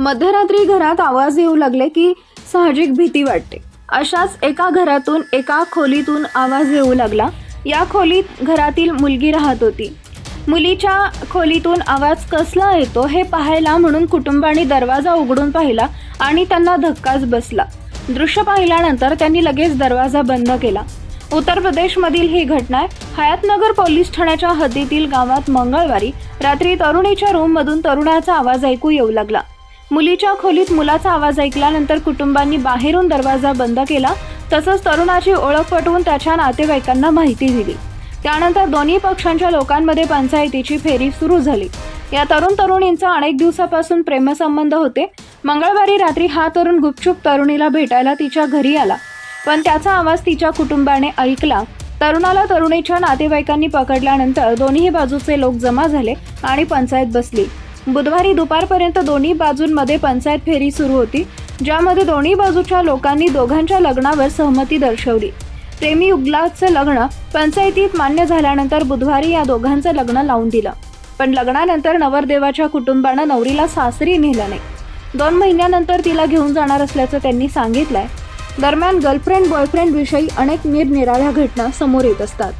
मध्यरात्री घरात आवाज येऊ लागले की साहजिक भीती वाटते. अशाच एका घरातून एका खोलीतून आवाज येऊ लागला. या खोलीत घरातील मुलगी राहत होती. मुलीच्या खोलीतून आवाज कसला येतो हे पाहायला म्हणून कुटुंबाने दरवाजा उघडून पाहिला आणि त्यांना धक्काच बसला. दृश्य पाहिल्यानंतर त्यांनी लगेच दरवाजा बंद केला. उत्तर प्रदेशमधील ही घटना आहे हयातनगर पोलीस ठाण्याच्या हद्दीतील गावात मंगळवारी रात्री तरुणीच्या रूममधून तरुणाचा आवाज ऐकू येऊ लागला. मुलीच्या खोलीत मुलाचा आवाज ऐकल्यानंतर कुटुंबांनी बाहेरून दरवाजा बंद केला. तसंच तरुणाची ओळख पटवून त्याच्या नातेवाईकांना माहिती दिली. त्यानंतर दोन्ही पक्षांच्या लोकांमध्ये पंचायतीची फेरी सुरू झाली. या तरुण तरुणींचा अनेक दिवसापासून प्रेमसंबंध होते. मंगळवारी रात्री हा तरुण गुपचूप तरुणीला भेटायला तिच्या घरी आला. पण त्याचा आवाज तिच्या कुटुंबाने ऐकला. तरुणाला तरुणीच्या नातेवाईकांनी पकडल्यानंतर दोन्ही बाजूचे लोक जमा झाले आणि पंचायत बसली. बुधवारी दुपारपर्यंत दोन्ही बाजूंमध्ये पंचायत फेरी सुरू होती ज्यामध्ये दोन्ही बाजूच्या लोकांनी दोघांच्या लग्नावर सहमती दर्शवली. प्रेमी युगलाचं लग्न पंचायतीत मान्य झाल्यानंतर बुधवारी या दोघांचं लग्न लावून दिलं. पण लग्नानंतर नवरदेवाच्या कुटुंबानं नवरीला सासरी नेलं नाही. दोन महिन्यानंतर तिला घेऊन जाणार असल्याचं त्यांनी सांगितलंय. दरम्यान गर्लफ्रेंड बॉयफ्रेंड विषयी अनेक निरनिराळ्या घटना समोर येत असतात.